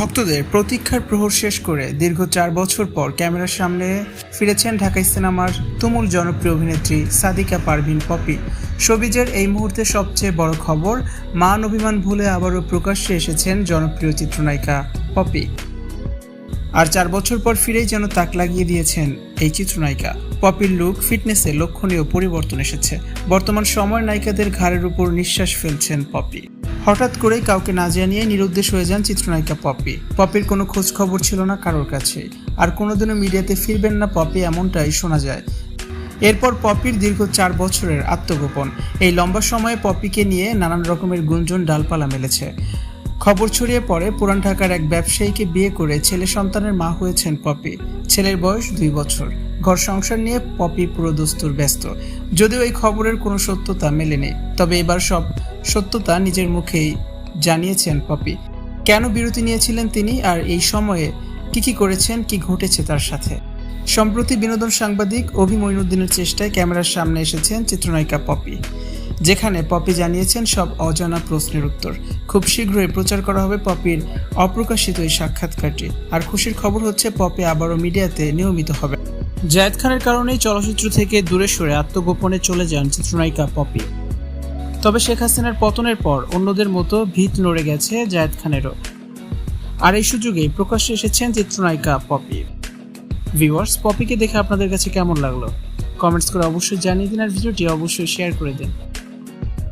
ভক্তদের প্রতীক্ষার প্রহর শেষ করে দীর্ঘ চার বছর পর ক্যামেরার সামনে ফিরেছেন ঢাকাই সিনেমার তুমুল জনপ্রিয় অভিনেত্রী সাদিকা পারভিন পপি। সবিজের এই মুহূর্তে সবচেয়ে বড় খবর, মান অভিমান ভুলে আবারও প্রকাশ্যে এসেছেন জনপ্রিয় চিত্রনায়িকা পপি। আর চার বছর পর ফিরেই যেন তাক লাগিয়ে দিয়েছেন এই চিত্রনায়িকা। পপির লুক, ফিটনেসে লক্ষণীয় পরিবর্তন এসেছে। বর্তমান সময় নায়িকাদের ঘাড়ের উপর নিঃশ্বাস ফেলছেন পপি। হঠাৎ করেই কাউকে না জানিয়ে নিরুদ্দেশ হয়ে যান চিত্রনায়িকা পপি। পপির কোনো খোঁজ খবর ছিল না কারোর কাছে। আর কোনোদিনও মিডিয়াতে ফিরবেন না পপি এমনটাই শোনা যায়। এরপর পপির দীর্ঘ চার বছরের আত্মগোপন। এই লম্বা সময়ে পপিকে নিয়ে নানান রকমের গুঞ্জন ডালপালা মেলেছে। খবর ছড়িয়ে পড়ে পুরান ঢাকার এক ব্যবসায়ীকে বিয়ে করে ছেলে সন্তানের মা হয়েছেন পপি। ছেলের বয়স দুই বছর। ঘর সংসার নিয়ে পপি পুরো দস্তুর ব্যস্ত। যদিও এই খবরের কোনো সত্যতা মেলেনি। তবে এবার সব সত্যতা নিজের মুখেই জানিয়েছেন পপি। কেন বিরতি নিয়েছিলেন তিনি আর এই সময়ে কি কি করেছেন, কি ঘটেছে তার সাথে? সম্প্রতি বিনোদন সাংবাদিক অভি মঈনুদ্দিনের চেষ্টায় ক্যামেরার সামনে এসেছেন চিত্রনায়িকা পপি, যেখানে পপি জানিয়েছেন সব অজানা প্রশ্নের উত্তর। খুব শীঘ্রই প্রচার করা হবে পপির অপ্রকাশিত এই সাক্ষাৎকারটি। আর খুশির খবর হচ্ছে, পপি আবারও মিডিয়াতে নিয়মিত হবে জায়েদ খানের কারণেই চলচ্চিত্র থেকে দূরে সরে আত্মগোপনে চলে যান চিত্রনায়িকা পপি। তবে শেখ হাসিনার পতনের পর অন্যদের মতো ভিত নড়ে গেছে জায়েদ খানেরও। আর এই সুযোগেই প্রকাশ্যে এসেছেন চিত্রনায়িকা পপি। ভিউয়ার্স, পপিকে দেখে আপনাদের কাছে কেমন লাগল? কমেন্টস করে অবশ্যই জানিয়ে দিন আর ভিডিওটি অবশ্যই শেয়ার করে দিন।